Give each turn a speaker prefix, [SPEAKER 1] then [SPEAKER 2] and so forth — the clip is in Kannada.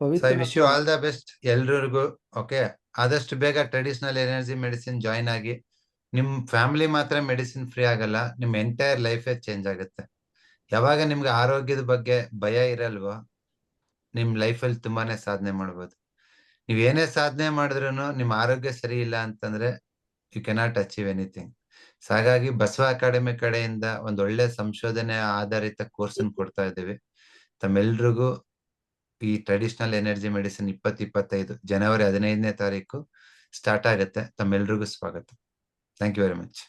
[SPEAKER 1] Pavitra
[SPEAKER 2] wish you all the best ಎಲ್ರಿಗೂ ಓಕೆ ಆದಷ್ಟು ಬೇಗ ಟ್ರೆಡಿಷನಲ್ ಎನರ್ಜಿ ಮೆಡಿಸಿನ್ ಜಾಯಿನ್ ಆಗಿ ನಿಮ್ ಫ್ಯಾಮಿಲಿ ಮಾತ್ರ ಮೆಡಿಸಿನ್ ಫ್ರೀ ಆಗಲ್ಲ ನಿಮ್ ಎಂಟೈರ್ ಲೈಫೇ ಚೇಂಜ್ ಆಗುತ್ತೆ. ಯಾವಾಗ ನಿಮ್ಗೆ ಆರೋಗ್ಯದ ಬಗ್ಗೆ ಭಯ ಇರಲ್ವೋ ನಿಮ್ ಲೈಫಲ್ಲಿ ತುಂಬಾನೇ ಸಾಧನೆ ಮಾಡ್ಬೋದು. ನೀವ್ ಏನೇ ಸಾಧನೆ ಮಾಡಿದ್ರು ನಿಮ್ ಆರೋಗ್ಯ ಸರಿ ಇಲ್ಲ ಅಂತಂದ್ರೆ you cannot achieve anything so ಹಾಗಾಗಿ ಬಸವ ಅಕಾಡೆಮಿ ಕಡೆಯಿಂದ ಒಂದ್ ಒಳ್ಳೆ ಸಂಶೋಧನೆ ಆಧಾರಿತ ಕೋರ್ಸ್ ಕೊಡ್ತಾ ಇದ್ದೀವಿ. ತಮ್ಮೆಲ್ರಿಗೂ ಈ ಟ್ರೆಡಿಷನಲ್ ಎನರ್ಜಿ ಮೆಡಿಸಿನ್ ಇಪ್ಪತ್ ಇಪ್ಪತ್ತೈದು ಜನವರಿ ಹದಿನೈದನೇ ತಾರೀಕು ಸ್ಟಾರ್ಟ್ ಆಗುತ್ತೆ. ತಮ್ಮೆಲ್ರಿಗೂ ಸ್ವಾಗತ. Thank you very much